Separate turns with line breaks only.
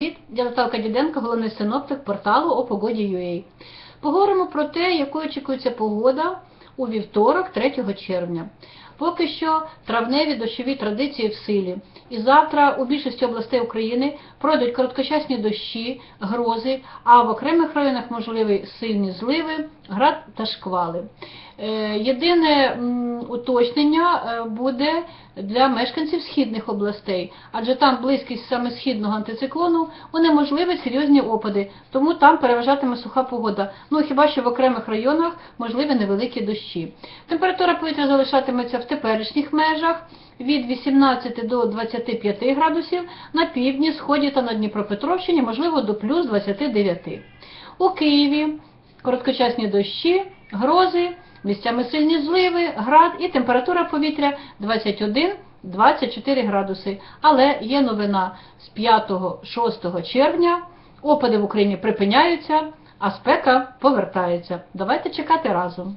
Привіт, я Наталка Діденко, головний синоптик порталу о погоді.ua. Поговоримо про те, якою очікується погода у вівторок, 3 червня. Поки що травневі дощові традиції в силі. І завтра у більшості областей України пройдуть короткочасні дощі, грози, а в окремих районах можливі сильні зливи, град та шквали. Е, Єдине уточнення е, буде для мешканців східних областей, адже там близькість саме східного антициклону унеможливить серйозні опади, тому там переважатиме суха погода. Ну хіба що в окремих районах можливі невеликі дощі. Температура повітря залишатиметься в теперішніх межах від 18 до 25 градусів, на півдні, сході та на Дніпропетровщині, можливо, до плюс 29. У Києві короткочасні дощі, грози, місцями сильні зливи, град і температура повітря 21-24 градуси. Але є новина з 5-6 червня. Опади в Україні припиняються, а спека повертається. Давайте чекати разом.